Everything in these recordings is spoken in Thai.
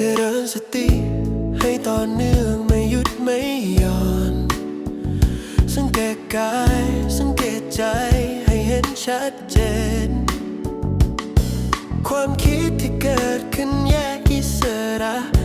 เจริญสติ ให้ต่อเนื่องไม่หยุดไม่หย่อน สังเกตกาย สังเกตใจให้เห็นชัดเจน ความคิดที่เกิดขึ้นแยกอิสระ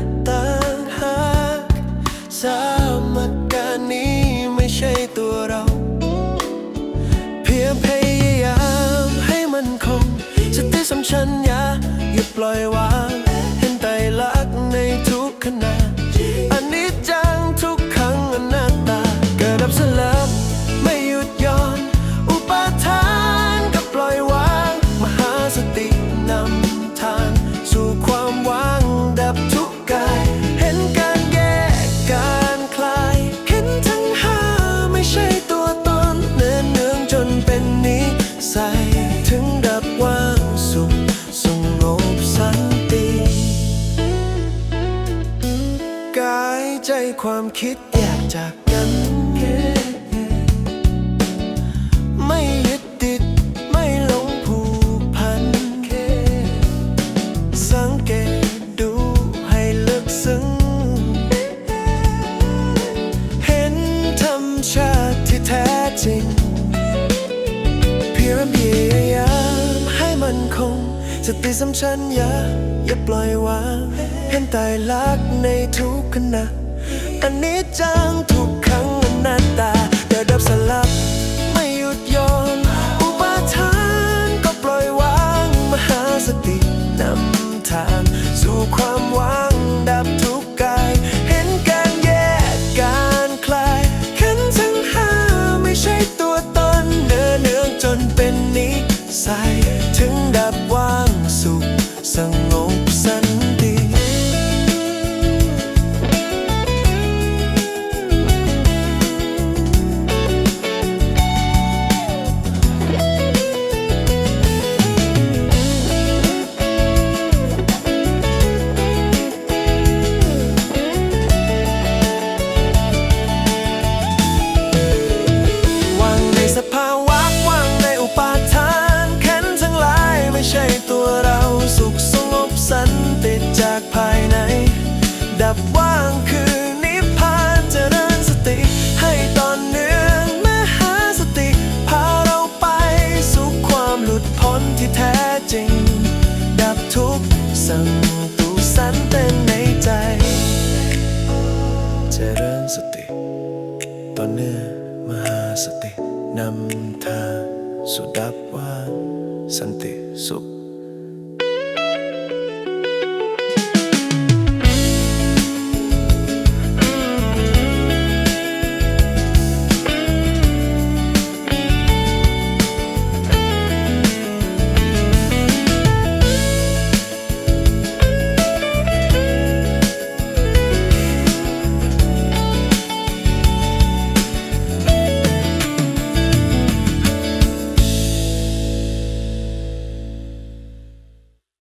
ความคิดแยกจากกัน ไม่ยึดติด ไม่หลงผูกพัน สังเกตดูให้ลึกซึ้ง เห็นธรรมชาติที่แท้จริง เพียงพยายามให้มันคงสติสัมชัญญะอย่าปล่อยวาง เห็นไตรลักในทุกขณะ อันนี้จังทุกครั้งอนัตตาเดาดับสลา ที่แท้จริง ดับทุกสั่งตูสันเต้นในใจ เจริญสติต่อเนื่อมหาสตินำทางสุดดับว่าสันติสุข